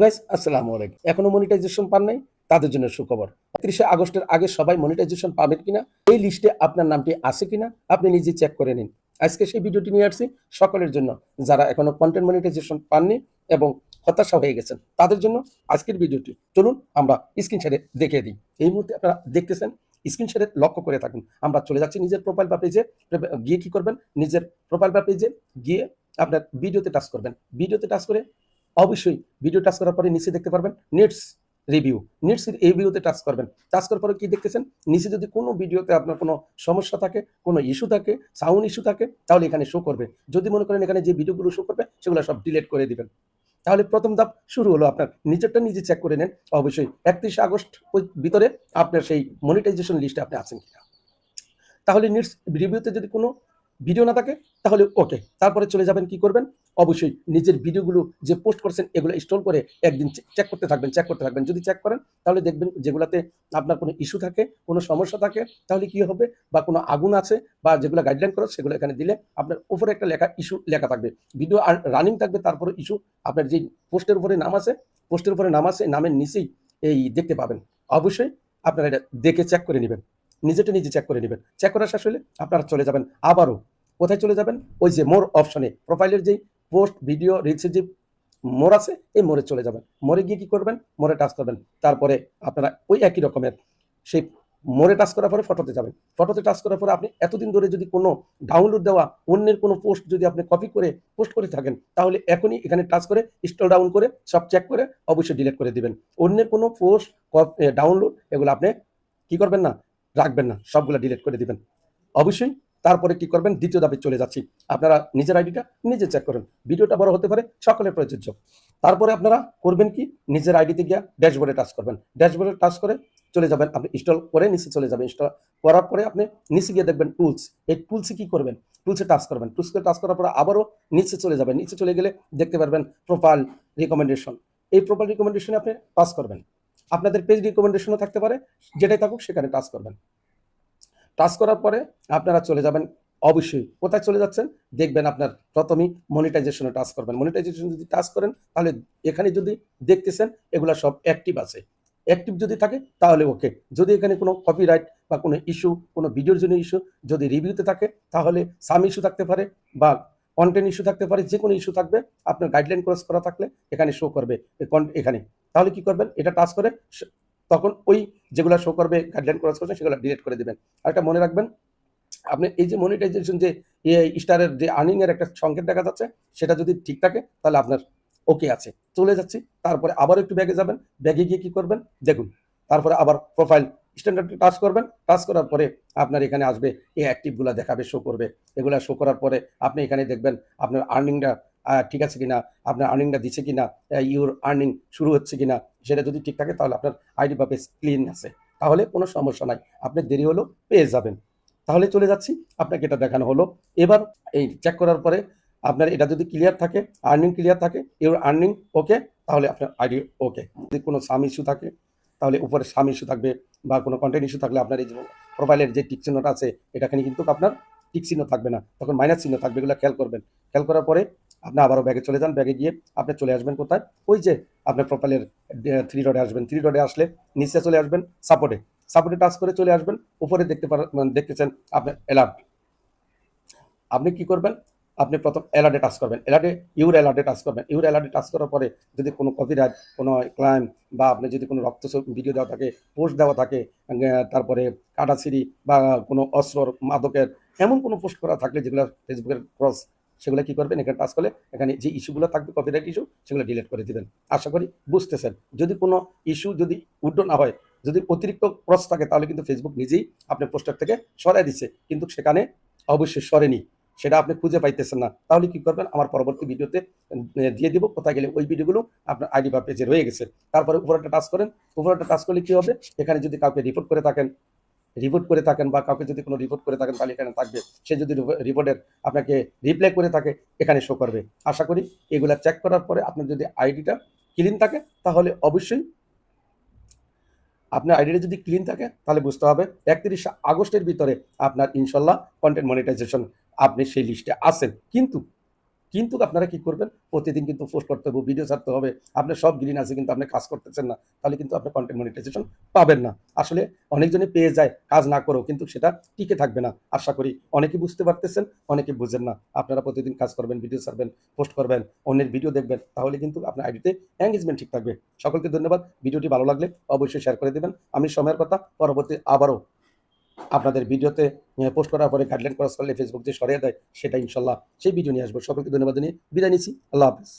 Guys আসসালামু আলাইকুম। এখনও মনিটাইজেশন পান নাই, তাদের জন্য সুখবর। তিরিশে আগস্টের আগে সবাই মনিটাইজেশন পাবেন কিনা, এই লিস্টে আপনার নামটি আছে কিনা, আপনি নিজে চেক করে নিন। আজকে সেই ভিডিওটি নিয়ে আসছি সকলের জন্য, যারা এখনও কন্টেন্ট মনিটাইজেশন পাননি এবং হতাশা হয়ে গেছেন, তাদের জন্য আজকের ভিডিওটি চলুন, আমরা স্ক্রিন শেয়ারে দেখে দিই। এই মুহূর্তে আপনারা দেখতেছেন স্ক্রিন লক্ষ্য করে থাকুন। আমরা চলে যাচ্ছি নিজের প্রোফাইল বা পেজে গিয়ে কি করবেন? নিজের প্রোফাইল বা পেজে গিয়ে আপনার ভিডিওতে টাচ করবেন। ভিডিওতে টাচ করে অবশ্যই ভিডিও টাচ করার পরে নিচে দেখতে পারবেন নেটস রিভিউ নেটস রিভিউতে টাচ করবেন। টাচ করার পরে কি দেখতেছেন? নিচে যদি কোনো ভিডিওতে আপনার কোনো সমস্যা থাকে, কোনো ইস্যু থাকে সাউন্ড ইস্যু থাকে, তাহলে এখানে শো করবে। যদি মনে করেন এখানে যে ভিডিওগুলো শো করবে, সেগুলো সব ডিলিট করে দিবেন। তাহলে প্রথম ধাপ শুরু হলো আপনার। নিজেরটা নিজে চেক করে নেন, অবশ্যই একত্রিশে আগস্ট ভিতরে আপনার সেই মনিটাইজেশন লিস্টে আপনি আছেন কিনা। তাহলে নিটস রিভিউতে যদি কোনো ভিডিও না থাকে, তাহলে ওকে। তারপরে চলে যাবেন, কি করবেন? অবশ্যই নিজের ভিডিওগুলো যে পোস্ট করছেন, এগুলো ইনস্টল করে একদিন চেক করতে থাকবেন চেক করতে থাকবেন। যদি চেক করেন, তাহলে দেখবেন যেগুলাতে আপনার কোনো ইস্যু থাকে, কোনো সমস্যা থাকে, তাহলে কি হবে? বা কোনো আগুন আছে, বা যেগুলো গাইডলাইন করো সেগুলো এখানে দিলে আপনার উপরে একটা লেখা ইস্যু লেখা থাকবে। ভিডিও আর রানিং থাকবে, তারপরে ইস্যু আপনার যে পোস্টের উপরে নাম আছে, পোস্টের উপরে নাম আছে, নামের নিচেই এই দেখতে পাবেন। অবশ্যই আপনারা এটা দেখে চেক করে নেবেন। নিজেটা নিজে চেক করে নেবেন। চেক করা শেষ হলে আপনারা চলে যাবেন আবারও কোথায় চলে যাবেন? ওই যে মোর অপশনে। প্রোফাইলের যেই পোস্ট, ভিডিও রিলসের যে মোর আছে, এই মোড়ে চলে যাবেন। মোড়ে গিয়ে কী করবেন? মোড়ে টাচ করবেন। তারপরে আপনারা ওই একই রকমের সেই মোড়ে টাচ করার পরে ফটোতে যাবেন। ফটোতে টাচ করার পরে আপনি এতদিন ধরে যদি কোনো ডাউনলোড দেওয়া, অন্যের কোনো পোস্ট যদি আপনি কপি করে পোস্ট করে থাকেন, তাহলে এখনই এখানে টাচ করে স্টল ডাউন করে, সব চেক করে, অবশ্যই ডিলিট করে দিবেন। অন্যের কোনো পোস্ট ডাউনলোড এগুলো আপনি কি করবেন না? রাখবেন না। সবগুলো ডিলিট করে দিবেন। অবশ্যই তারপরে কি করবেন? দ্বিতীয় দাবি চলে যাচ্ছি। আপনারা নিজের আইডিটা নিজে চেক করেন। ভিডিওটা বড় হতে পারে, সকলের প্রযোজ্য। তারপরে আপনারা করবেন কি? নিজের আইডিতে গিয়ে ড্যাশবোর্ডে টাচ করবেন। ড্যাশবোর্ডে টাচ করে চলে যাবেন, আপনি ইনস্টল করে নিচে চলে যাবেন। ইনস্টল করার পরে আপনি নিচে গিয়ে দেখবেন টুলস এই টুলসে কি করবেন? টুলসে টাচ করবেন। টুলসে টাচ করার পরে আবারও নিচে চলে যাবেন। নিচে চলে গেলে দেখতে পারবেন প্রোফাইল রিকমেন্ডেশন এই প্রোফাইল রিকমেন্ডেশনে আপনি টাচ করবেন। আপনাদের পেজ রিকমেন্ডেশনও থাকতে পারে। যেটাই থাকুক সেখানে টাচ করবেন। টাচ করার পরে আপনারা চলে যাবেন। অবশ্যই কোথায় চলে যাচ্ছেন? দেখবেন আপনার প্রথমেই মনিটাইজেশনে টাচ করবেন। মনিটাইজেশন যদি টাচ করেন, তাহলে এখানে যদি দেখতেছেন, এগুলা সব অ্যাক্টিভ আছে। অ্যাক্টিভ যদি থাকে, তাহলে ওকে যদি এখানে কোনো কপিরাইট বা কোনো ইস্যু কোনো ভিডিওর জন্য ইস্যু যদি রিভিউতে থাকে, তাহলে সাম ইস্যু থাকতে পারে বা কন্টেন্ট ইস্যু থাকতে পারে যে কোনো ইস্যু থাকবে, আপনার গাইডলাইন ক্রস করা থাকলে এখানে শো করবে। এখানে। তাহলে কি করবেন? এটা টাচ করে তখন ওই যেগুলো শো করবে গাইডলাইন ক্রস করছে সেগুলো ডিলিট করে দেবেন। আর একটা মনে রাখবেন, আপনি এই যে মনিটাইজেশন যে স্টারের যে আর্নিং এর একটা সংকেত দেখা যাচ্ছে, সেটা যদি ঠিক থাকে, তাহলে আপনার ওকে আছে। চলে যাচ্ছি, তারপরে আবার একটু ব্যাগে যাবেন ব্যাগে গিয়ে কি করবেন? দেখুন, তারপরে আবার প্রোফাইল স্ট্যান্ডার্ড টাচ করবেন টাচ করার পরে আপনার এখানে আসবে, এই অ্যাক্টিভগুলো দেখাবে শো করবে। এগুলো শো করার পরে আপনি এখানে দেখবেন, আপনার আর্নিংটা ঠিক আছে কিনা, আপনার আর্নিংটা দিচ্ছে কিনা ইউর আর্নিং শুরু হচ্ছে কিনা, সেটা যদি ঠিক থাকে তাহলে আপনার আইডি বা পেজ ক্লিন আছে। তাহলে কোনো সমস্যা নাই, আপনি দেরি হলেও পেয়ে যাবেন। তাহলে চলে যাচ্ছি, আপনাকে এটা দেখানো হলো। এবার এই চেক করার পরে আপনার এটা যদি ক্লিয়ার থাকে আর্নিং ক্লিয়ার থাকে ইউর আর্নিং ওকে তাহলে আপনার আইডি ওকে যদি কোনো সাম ইস্যু থাকে, তাহলে উপরে সাম ইস্যু থাকবে বা কোনো কন্টেন্ট ইস্যু থাকলে আপনার এই প্রোফাইলের যে টিক চিহ্নটা আছে, এটাখানে কিন্তু আপনার টিক চিহ্ন থাকবে না। তখন মাইনাস চিহ্ন থাকবে, এগুলো খেয়াল করবেন। খেয়াল করার পরে আপনি আবারও ব্যাগে চলে যান, ব্যাগে গিয়ে আপনি চলে আসবেন কোথায়? ওই যে আপনার প্রোফাইলের থ্রি ডটে আসবেন। থ্রি ডটে আসলে নিচে চলে আসবেন সাপোর্টে সাপোর্টে টাচ করে চলে আসবেন, উপরে দেখতে পারেন দেখতেছেন আপনার অ্যালার্ট আপনি কি করবেন? আপনি প্রথম অ্যালার্টে টাচ করবেন। অ্যালার্টে ইউর অ্যালার্টে টাচ করবেন। ইউর অ্যালার্টে টাচ করার পরে যদি কোনো কপিরাইট কোনো ক্লাইম বা আপনি যদি কোনো রক্ত ভিডিও দেওয়া থাকে পোস্ট দেওয়া থাকে তারপরে কাটাছিরি বা কোনো অস্ত্রর মাদকের এমন কোনো পোস্ট করা থাকলে যেগুলো ফেসবুকের ক্রস সেগুলো কি করবেন? এখানে টাচ করলে এখানে যে ইস্যুগুলো থাকবে কপিরাইট ইস্যু সেগুলো ডিলিট করে দিবেন। আশা করি বুঝতেছেন। যদি কোনো ইস্যু যদি উড্ড না হয়, যদি অতিরিক্ত ক্রস থাকে, তাহলে কিন্তু ফেসবুক নিজেই আপনার পোস্টার থেকে সরাই দিচ্ছে কিন্তু সেখানে অবশ্যই সরেনি। সেটা আপনি খুঁজে পাইতেছেন না। তাহলে কি করবেন? আমার পরবর্তী ভিডিওতে দিয়ে দিব। কোথায় গেলে ওই ভিডিওগুলো আপনার আইডি বা পেজে রয়ে গেছে। তারপরে উপরটা টাচ করেন। উপরটা টাচ করলে কি হবে? এখানে যদি কাউকে রিপোর্ট করে থাকেন রিপোর্ট করে থাকেন বা কাউকে যদি কোনো রিপোর্ট করে থাকেন, তাহলে এখানে থাকবে। সে যদি রিপোর্টের আপনাকে রিপ্লাই করে থাকে, এখানে শো করবে। আশা করি এগুলা চেক করার পরে আপনার যদি আইডিটা ক্লিন থাকে, তাহলে অবশ্যই আপনার আইডিটা যদি ক্লিন থাকে, তাহলে বুঝতে হবে একত্রিশে আগস্টের ভিতরে আপনার ইনশাল্লাহ কন্টেন্ট মনিটাইজেশন আপনি সেই লিস্টে আসেন কিন্তু কিন্তু আপনারা কি করবেন? প্রতিদিন কিন্তু পোস্ট করতে হবে ভিডিও ছাড়তে হবে। আপনার সব গ্রিন আছে, কিন্তু আপনি কাজ করতেছেন না, তাহলে কিন্তু আপনি কন্টেন্ট মনিটাইজেশন পাবেন না। আসলে অনেকজনে পেয়ে যায়, কাজ না করো কিন্তু সেটা টিকে থাকবে না। আশা করি অনেকে বুঝতে পারতেছেন, অনেকে বুঝেন না। আপনারা প্রতিদিন কাজ করবেন ভিডিও ছাড়বেন পোস্ট করবেন, অন্যের ভিডিও দেখবেন, তাহলে কিন্তু আপনার আইডিতে এঙ্গেজমেন্ট ঠিক থাকবে। সকলকে ধন্যবাদ। ভিডিওটি ভালো লাগলে অবশ্যই শেয়ার করে দেবেন। আমি সময়ের কথা, পরবর্তী আবারও আপনাদের ভিডিওতে পোস্ট করার পরে গাইডলাইন ক্রস করলে ফেসবুক যে সরিয়ে দেয়, সেটা ইনশাল্লাহ সেই ভিডিও নিয়ে আসব। সকলকে ধন্যবাদ নিয়ে বিদায় নিচ্ছি। আল্লাহ হাফিজ।